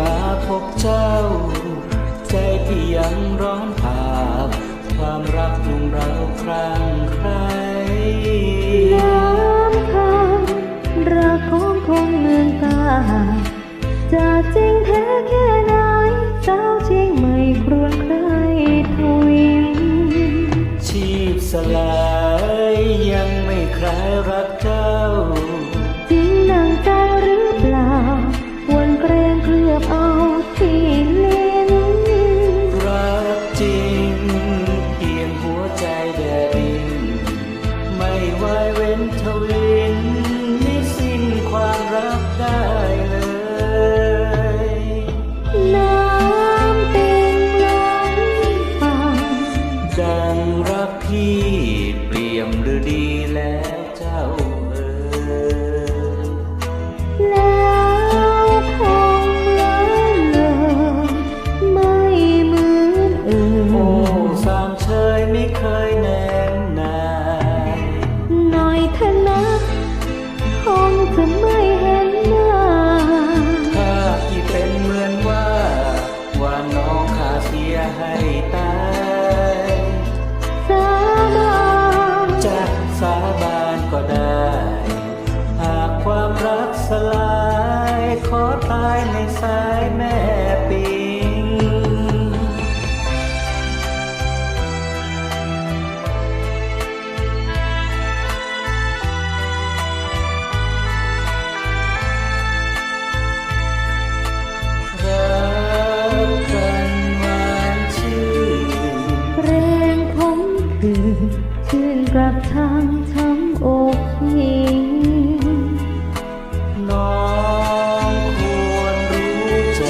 มาพบเจ้า ใจพี่ยังร้อนผาบความรักลุงเราครั้งใครน้ำคำรักของคงเมืองตาจะจริงแท้แค่ไหนสาวจริงไม่ครวญใครทวินชีพสล ไม่ไหวเว้นทวินไม่สิ้นความรักได้เลยน้ำติงไหลผ่านดังรักพี่ เสียให้ตาย สาบานจะสาบาน ทางช้ำอกหญิงน้องควรรู้ใจ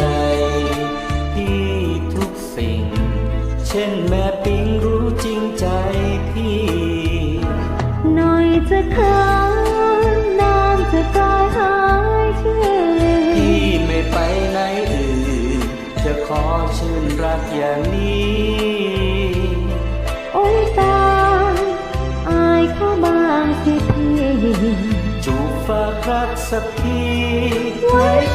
พี่ทุกสิ่ง เช่นแม่ปิงรู้จริงใจพี่หน่อยจะคางนานจะกลายหายเชื่อพี่ไม่ไปไหนอื่นจะขอชื่นรักอย่างนี้ จูบฝากรักสักทีไว้เป็นสักขีแม่